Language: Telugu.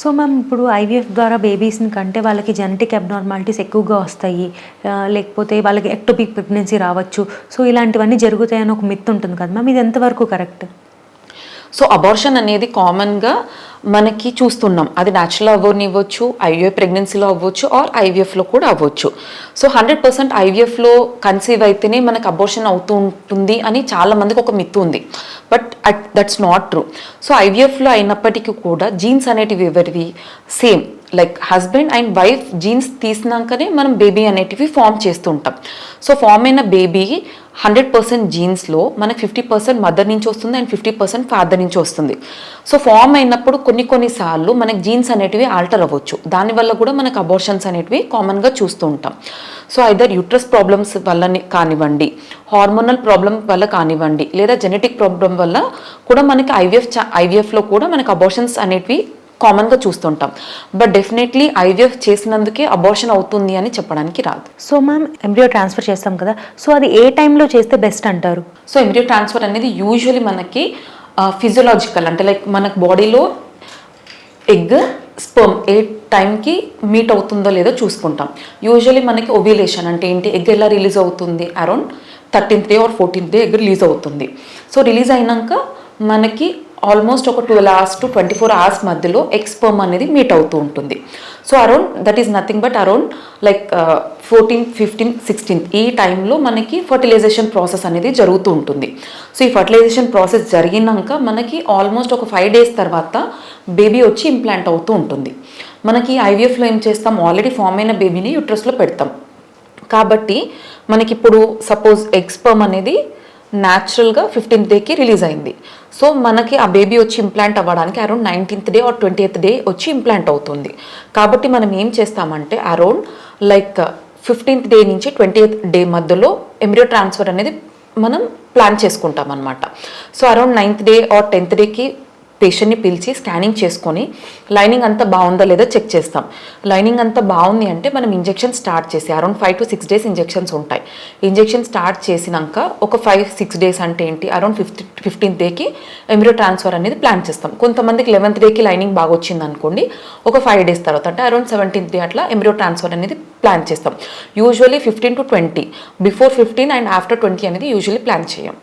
సో మ్యామ్ ఇప్పుడు ఐవీఎఫ్ ద్వారా బేబీస్ని కంటే వాళ్ళకి జెనెటిక్ అబ్నార్మాలిటీస్ ఎక్కువగా వస్తాయి. లేకపోతే వాళ్ళకి ఎక్టోపిక్ ప్రెగ్నెన్సీ రావచ్చు. సో ఇలాంటివన్నీ జరుగుతాయని ఒక మిత్ ఉంటుంది కదా మ్యామ్ ఇది ఎంతవరకు కరెక్ట్ సో అబార్షన్ అనేది కామన్గా మనకి చూస్తున్నాం. అది న్యాచురల్ అవ్వనివ్వచ్చు ఐవీఎఫ్ ప్రెగ్నెన్సీలో అవ్వచ్చు ఆర్ ఐవీఎఫ్లో కూడా అవ్వచ్చు. సో హండ్రెడ్ పర్సెంట్ ఐవీఎఫ్లో కన్సీవ్ అయితేనే మనకు అబార్షన్ అవుతూ ఉంటుంది అని చాలా మందికి ఒక మిత్తు ఉంది. But at that's not true so ఐవీఎఫ్లో అయినప్పటికీ కూడా జీన్స్ అనేటివి ఎవరివి? Same like husband and wife genes తీసినాకనే మనం బేబీ అనేటివి ఫామ్ చేస్తుంటాం. సో ఫామ్ అయిన బేబీ హండ్రెడ్ పర్సెంట్ జీన్స్లో మనకి ఫిఫ్టీ పర్సెంట్ మదర్ నుంచి వస్తుంది అండ్ ఫిఫ్టీ పర్సెంట్ ఫాదర్ నుంచి వస్తుంది. సో ఫామ్ అయినప్పుడు కొన్ని కొన్నిసార్లు మనకి జీన్స్ అనేటివి ఆల్టర్ అవ్వచ్చు. దానివల్ల కూడా మనకు అబోర్షన్స్ అనేటివి కామన్గా చూస్తూ ఉంటాం. సో ఐదర్ యూట్రస్ ప్రాబ్లమ్స్ వల్ల కానివ్వండి హార్మోనల్ ప్రాబ్లం వల్ల కానివ్వండి లేదా జెనెటిక్ ప్రాబ్లం వల్ల కూడా మనకి ఐవీఎఫ్ ఐవీఎఫ్లో కూడా మనకు అబోర్షన్స్ అనేటివి కామన్గా చూస్తుంటాం. బట్ డెఫినెట్లీ ఐవీఎఫ్ చేసినందుకే అబోర్షన్ అవుతుంది అని చెప్పడానికి రాదు. సో మ్యామ్ ఎంబ్రియో ట్రాన్స్ఫర్ చేస్తాం కదా. సో అది ఏ టైంలో చేస్తే బెస్ట్ అంటారు? సో ఎంబ్రియో ట్రాన్స్ఫర్ అనేది యూజువలీ మనకి ఫిజియోలాజికల్ అంటే లైక్ మనకు బాడీలో ఎగ్ స్పర్మ్ ఏ టైంకి మీట్ అవుతుందో లేదో చూసుకుంటాం. యూజువలీ మనకి ఒవ్యులేషన్ అంటే ఏంటి? ఎగ్ ఎలా రిలీజ్ అవుతుంది? Around thirteenth day or fourteenth day egg release అవుతుంది. సో రిలీజ్ అయినాక మనకి ఆల్మోస్ట్ ఒక twelve hours to twenty four hours మధ్యలో ఎక్స్పర్మ్ అనేది మీట్ అవుతూ ఉంటుంది. So around that is nothing but around like fourteen fifteen sixteenth ఈ టైంలో మనకి ఫర్టిలైజేషన్ ప్రాసెస్ అనేది జరుగుతూ ఉంటుంది. సో ఈ ఫర్టిలైజేషన్ ప్రాసెస్ జరిగినాక మనకి ఆల్మోస్ట్ ఒక ఫైవ్ డేస్ తర్వాత బేబీ వచ్చి ఇంప్లాంట్ అవుతూ ఉంటుంది. మనకి ఐవీఎఫ్లో ఏం చేస్తాం? ఆల్రెడీ ఫామ్ అయిన బేబీని యూట్రస్లో పెడతాం. కాబట్టి మనకి ఇప్పుడు సపోజ్ ఎక్స్పర్మ్ అనేది న్యాచురల్గా ఫిఫ్టీన్త్ డేకి రిలీజ్ అయింది. సో మనకి ఆ బేబీ వచ్చి ఇంప్లాంట్ అవ్వడానికి around nineteenth day or twenty day వచ్చి ఇంప్లాంట్ అవుతుంది. కాబట్టి మనం ఏం చేస్తామంటే అరౌండ్ లైక్ ఫిఫ్టీన్త్ డే నుంచి ట్వంటీ డే మధ్యలో ఎంబ్రియో ట్రాన్స్ఫర్ అనేది మనం ప్లాన్ చేసుకుంటాం అనమాట so around ninth day or tenth డేకి పేషెంట్ని పిలిచి స్కానింగ్ చేసుకొని లైనింగ్ అంతా బాగుందా లేదా చెక్ చేస్తాం. లైనింగ్ అంతా బాగుంది అంటే మనం ఇంజెక్షన్ స్టార్ట్ చేసి around five to six days injections ఉంటాయి. ఇంజెక్షన్ స్టార్ట్ చేసినాక ఒక ఫైవ్ సిక్స్ డేస్ అంటే ఏంటి? అరౌండ్ ఫిఫ్త్ ఫిఫ్టీన్త్ డేకి ఎంబ్రియో ట్రాన్స్ఫర్ అనేది ప్లాన్ చేస్తాం. కొంతమందికి లెవెన్త్ డేకి లైనింగ్ బాగా వచ్చింది అనుకోండి ఒక ఫైవ్ డేస్ తర్వాత అంటే అరౌండ్ సెవెంటీన్త్ డే అట్లా ఎంబ్రియో ట్రాన్స్ఫర్ అనేది ప్లాన్ చేస్తాం. Usually fifteen to twenty before fifteen and after twenty అనేది యూజువలీ ప్లాన్ చేయం.